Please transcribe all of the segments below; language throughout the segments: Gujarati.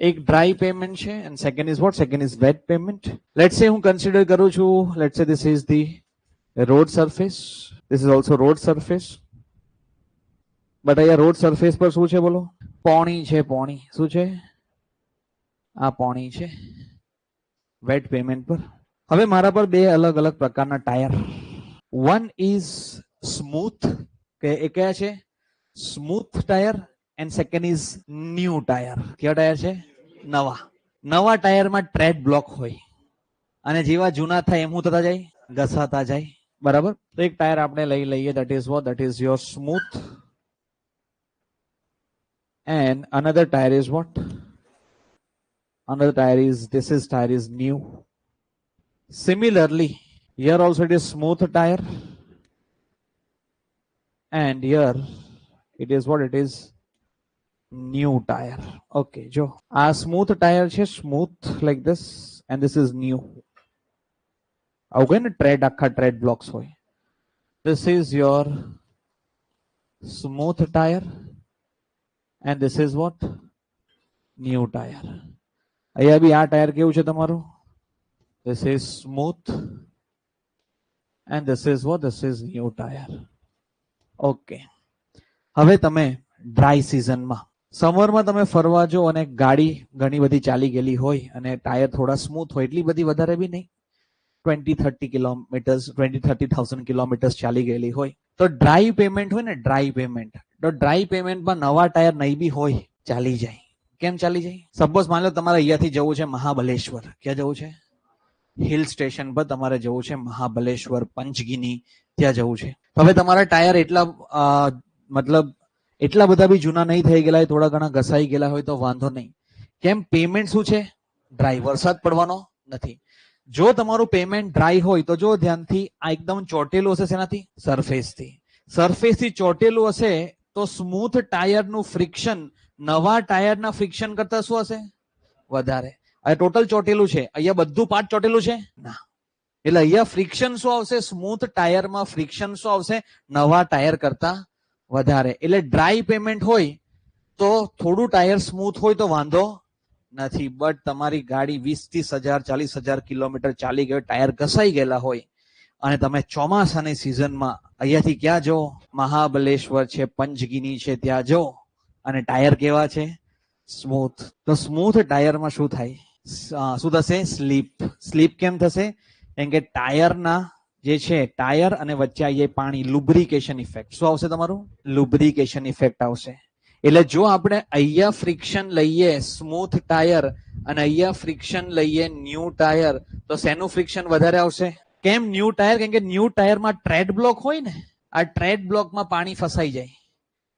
એક ડ્રાય પેમેન્ટ છે and second is what second is wet payment let say હું કન્સિડર કરું છું let say this is the road surface this is also road surface but અહીંયા રોડ સરફેસ પર શું છે બોલો? પોણી છે, પોણી. શું છે? આ પોણી છે. વેટ પેમેન્ટ પર. હવે મારા પર બે અલગ અલગ પ્રકારના ટાયર. વન ઇઝ સ્મૂથ કે એ કયા છે? Smooth tyre. And second is new tyre કેવા ટાયર છે નવા નવા ટાયરમાં ટ્રેડ બ્લોક હોય અને જેવા જૂના થાય એમ હું થતા જાય ઘસાતા જાય બરાબર તો એક ટાયર આપણે લઈ લઈએ that is what that is your smooth and another tire is what another tire is this is tire is new similarly here also it is smooth tire and here it is what it is new tire okay જો આ smooth tire છે smooth like this and this is new આવું કહીએ ને ટ્રેડ આખા ટ્રેડ બ્લોક્સ હોય this is your smooth tire and this is what new tire અહીંયા બી આ ટાયર કેવું છે તમારું this is smooth and this is what this is new tire okay હવે તમે ડ્રાય સિઝનમાં સમરમાં તમે ફરવા જો અને ગાડી ઘણી બધી ચાલી ગયેલી હોય અને ટાયર થોડા સ્મૂથ હોય, એટલી બધી વધારે બી નહીં. Twenty thirty kilometres twenty thirty thousand kilometres ચાલી ગયેલી હોય. તો ડ્રાય પેમેન્ટ હોય ને ડ્રાય પેમેન્ટ તો ડ્રાય પેમેન્ટમાં નવા ટાયર નહીં બી હોય, ચાલી જાય. કેમ ચાલી જાય? સપોઝ માની લો તમારે અહીંયાથી જવું છે મહાબલેશ્વર. ક્યાં જવું છે? હિલ સ્ટેશન પર તમારે જવું છે મહાબલેશ્વર, પંચગીની. ત્યાં જવું છે. હવે તમારા ટાયર એટલા મતલબ એટલા બધા બી જૂના નહીં થઈ ગયેલા હોય, થોડા ઘણા ઘસાઈ ગયેલા હોય તો વાંધો નહીં. કેમ? પેમેન્ટ શું છે? ડ્રાય વરસાદ પડવાનો નથી. જો તમારું પેમેન્ટ ડ્રાય હોય તો જો ધ્યાનથી, આ એકદમ ચોટેલું હશે શેનાથી? સરફેસથી સરફેસથી ચોટેલું હશે તો સ્મૂથ ટાયરનું ફ્રિક્શન નવા ટાયરના ફ્રિક્શન કરતા શું હશે? વધારે. આ ટોટલ ચોટેલું છે. અહીંયા બધું પાર્ટ ચોટેલું છે? ના. એટલે અહીંયા ફ્રિક્શન શું આવશે? સ્મૂથ ટાયરમાં ફ્રિક્શન શું આવશે? નવા ટાયર કરતા વધારે. એટલે ડ્રાય પેમેન્ટ હોય તો થોડું ટાયર સ્મૂથ હોય તો વાંધો નથી. બટ તમારી ગાડી વીસ ત્રીસ હજાર, ચાલીસ હજાર કિલોમીટર ચાલી ગયો ટાયર ઘસાઈ ગયેલા હોય અને તમે ચોમાસાની સિઝનમાં અહીંયાથી ક્યાં જો? મહાબલેશ્વર છે પંચગીની છે, ત્યાં જો. અને ટાયર કેવા છે? સ્મૂથ તો સ્મૂથ ટાયરમાં શું થાય? શું થશે? સ્લીપ સ્લીપ કેમ થશે? કેમ કે ટાયરના જે છે, ટાયર અને વચ્ચે આવીએ પાણી લુબ્રિકેશન ઇફેક્ટ શું આવશે તમારું? લુબ્રિકેશન ઇફેક્ટ આવશે. એટલે જો આપણે અહીંયા ફ્રિક્શન લઈએ સ્મૂથ ટાયર, અને અહીંયા ફ્રિક્શન લઈએ ન્યૂ ટાયર, તો શેનું ફ્રિક્શન વધારે આવશે? કેમ ન્યૂ ટાયર? કેમ કે ન્યૂ ટાયરમાં ટ્રેડ બ્લોક હોય ને, આ ટ્રેડ બ્લોકમાં પાણી ફસાઈ જાય.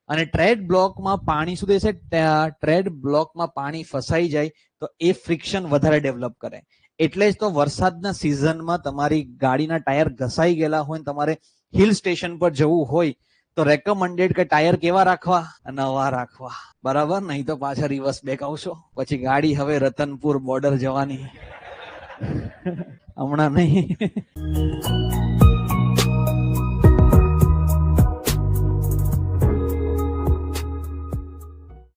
અને ટ્રેડ બ્લોકમાં પાણી શું થશે ટ્રેડ બ્લોકમાં પાણી ફસાઈ જાય, તો એ ફ્રિક્શન વધારે ડેવલપ કરે. એટલે જ તો વરસાદના સિઝનમાં તમારી ગાડીના ટાયર ઘસાઈ ગયેલા હોય તમારે હિલ સ્ટેશન પર જવું હોય, તો રેકમેન્ડેડ કે ટાયર કેવા રાખવા? નવા રાખવા. બરાબર? નહીં તો પાછા રિવર્સ બેક આવશો પછી ગાડી હવે રતનપુર બોર્ડર જવાની. હમણાં નહીં.